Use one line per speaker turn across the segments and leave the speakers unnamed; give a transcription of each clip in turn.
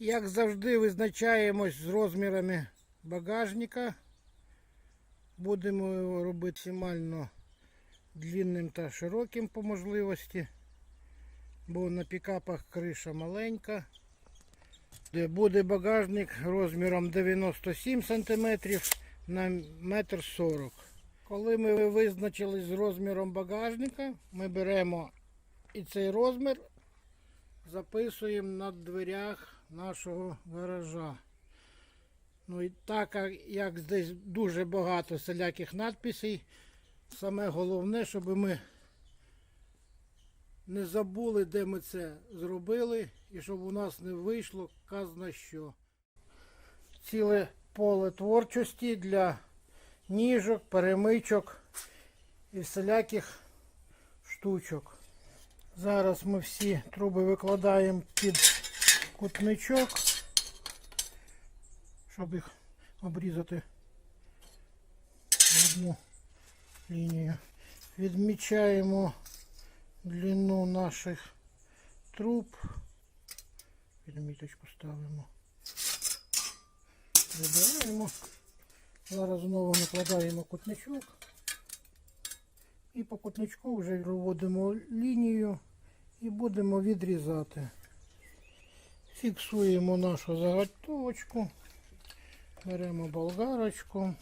Як завжди, визначаємось з розмірами багажника. Будемо його робити максимально длинним та широким по можливості, бо на пікапах криша маленька. Де Буде багажник розміром 97 см на 1,40 м. Коли ми визначились з розміром багажника, ми беремо і цей розмір записуємо на дверях нашого гаража. Ну і так як- здесь дуже багато всіляких надписей, саме головне, щоб ми не забули, де ми це зробили, і щоб у нас не вийшло казна що. Ціле поле творчості для ніжок, перемичок і всіляких штучок. Зараз ми всі труби викладаємо під кутничок, щоб їх обрізати в одну лінію. Відмічаємо длину наших труб. Відміточку ставимо. Вибираємо. Зараз знову накладаємо кутничок. І по кутничку вже проводимо лінію і будемо відрізати. Фіксуємо нашу заготовочку. Беремо болгарочку.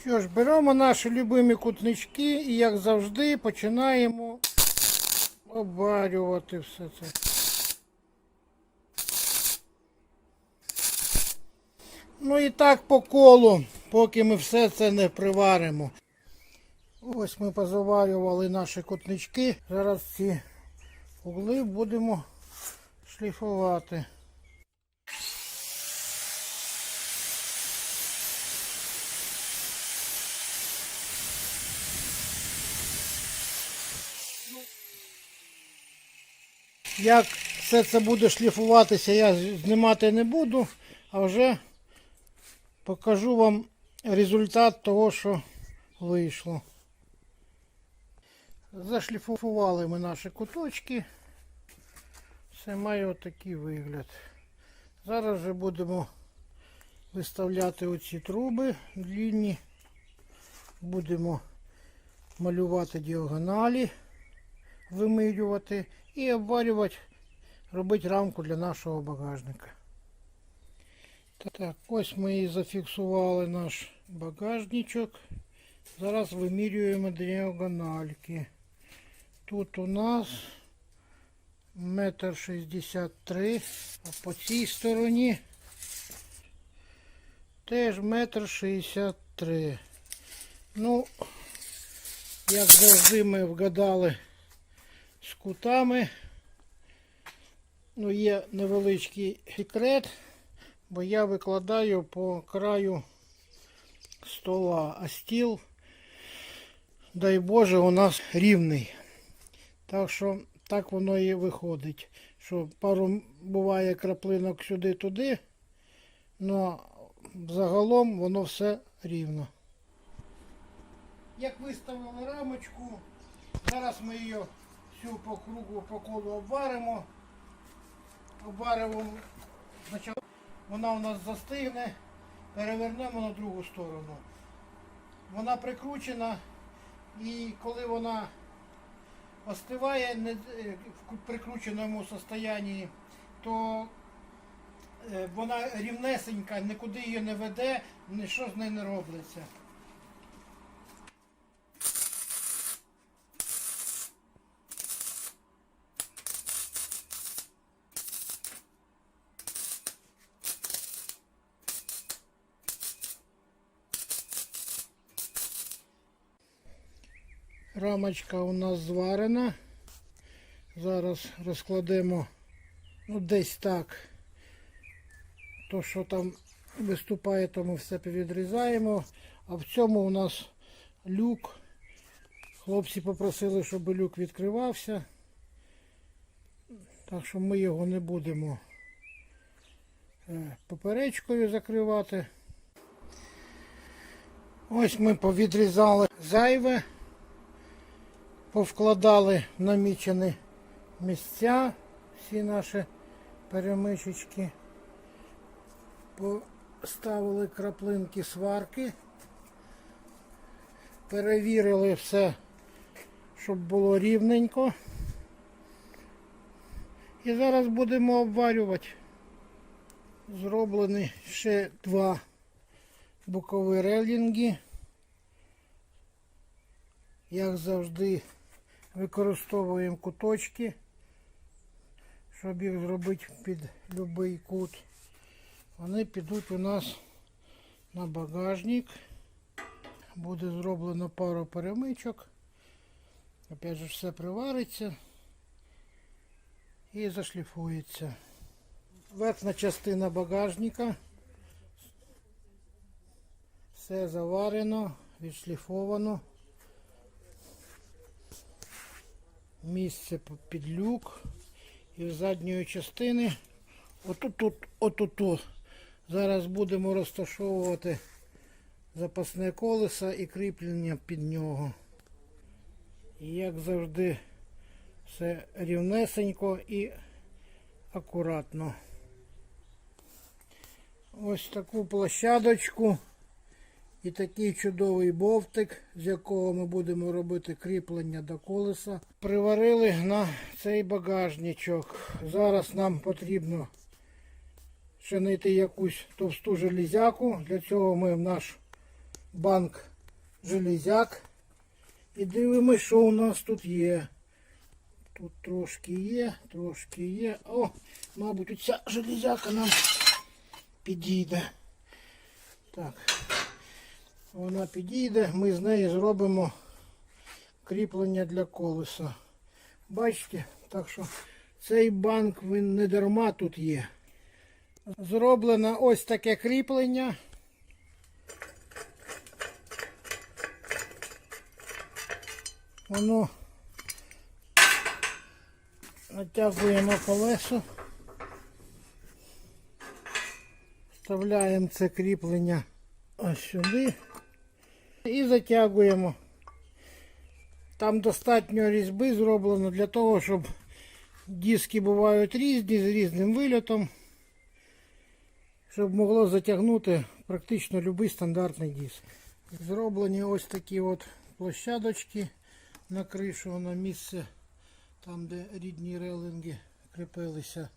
Що ж, беремо наші любимі кутнички і, як завжди, починаємо обварювати все це. Ну і так по колу, поки ми все це не приваримо. Ось ми позаварювали наші кутнички. Зараз ці угли будемо шліфувати. Як все це буде шліфуватися, я знімати не буду, а вже покажу вам результат того, що вийшло. Зашліфували ми наші куточки. Все має отакий вигляд. Зараз вже будемо виставляти оці труби длінні. Будемо малювати діагоналі, вимирювати і обварювати, робити рамку для нашого багажника. Так, ось ми і зафіксували наш багажничок. Зараз вимірюємо діагональки. Тут у нас метр шістдесят три, а по цій стороні теж метр шістдесят три. Ну, як завжди ми вгадали з кутами. Ну, є невеличкий секрет, бо я викладаю по краю стола, а стіл, дай Боже, у нас рівний. Так що так воно і виходить. Що пару буває краплинок сюди-туди, але загалом воно все рівно. Як виставили рамочку, зараз ми її всю по кругу по колу обваримо. Обваримо, спочатку вона у нас застигне, перевернемо на другу сторону. Вона прикручена і коли вона остиває е, в прикрученому состоянні, то е, вона рівнесенька, нікуди її не веде, нічого з нею не робиться. Рамочка у нас зварена. Зараз розкладемо ну, десь так. То, що там виступає, то ми все повідрізаємо. А в цьому у нас люк. Хлопці попросили, щоб люк відкривався. Так що ми його не будемо е, поперечкою закривати. Ось ми повідрізали зайве, повкладали в намічені місця всі наші перемичечки, поставили краплинки сварки, перевірили все, щоб було рівненько. І зараз будемо обварювати. Зроблені ще два бокові релінги. Як завжди використовуємо куточки, щоб їх зробити під будь-який кут. Вони підуть у нас на багажник. Буде зроблено пару перемичок. Опять же все привариться і зашліфується. Верхня частина багажника. Все заварено, відшліфовано. Місце під люк. І з задньої частини отут, отут, зараз будемо розташовувати запасне колесо і кріплення під нього. І як завжди, все рівнесенько і акуратно. Ось таку площадочку і такий чудовий бовтик, з якого ми будемо робити кріплення до колеса. Приварили на цей багажничок. Зараз нам потрібно ще якусь товсту железяку. Для цього ми в наш банк железяк. І дивимося, що у нас тут є. Тут трошки є, трошки є. О, мабуть, оця железяка нам підійде. Так. Вона підійде, ми з неї зробимо кріплення для колеса. Бачите, так що цей банк він не дарма тут є. Зроблено ось таке кріплення. Воно натягуємо колесо. Вставляємо це кріплення ось сюди і затягуємо. Там достатньо різьби зроблено для того, щоб диски бувають різні з різним вильотом, щоб могло затягнути практично будь-який стандартний диск. Зроблені ось такі от площадочки на кришу, на місце, там де рідні релинги кріпилися,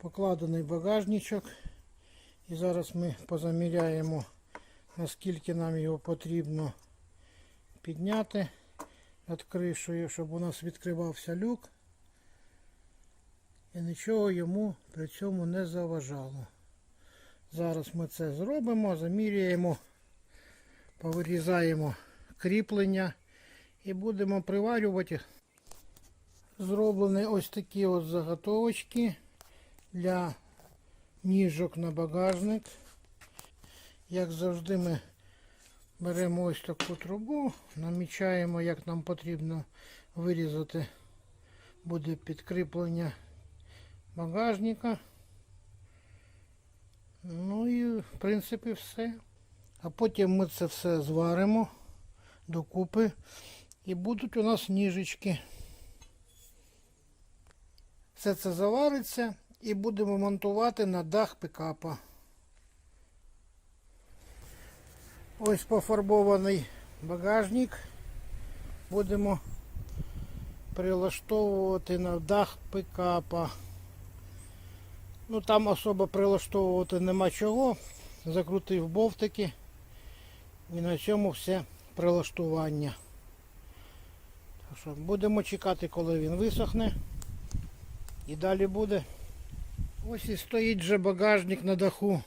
покладений багажничок. І зараз ми позаміряємо, наскільки нам його потрібно підняти над кришею, щоб у нас відкривався люк. І нічого йому при цьому не заважало. Зараз ми це зробимо, заміряємо, повирізаємо кріплення і будемо приварювати. Зроблені ось такі от заготовочки для ніжок на багажник. Як завжди, ми беремо ось таку трубу, намічаємо, як нам потрібно вирізати буде підкріплення багажника. Ну і в принципі все. А потім ми це все зваримо докупи і будуть у нас ніжечки. Все це завариться і будемо монтувати на дах пикапа. Ось пофарбований багажник. Будемо прилаштовувати на дах пикапа. Ну там особо прилаштовувати нема чого. Закрутив бовтики і на цьому все прилаштування. Будемо чекати, коли він висохне. І далі буде. Ось і стоїть вже багажник на даху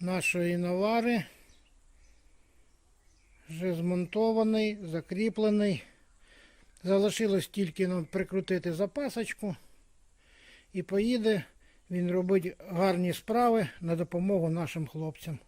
нашої навари. Вже змонтований, закріплений. Залишилось тільки нам прикрутити запасочку. І поїде він робить гарні справи на допомогу нашим хлопцям.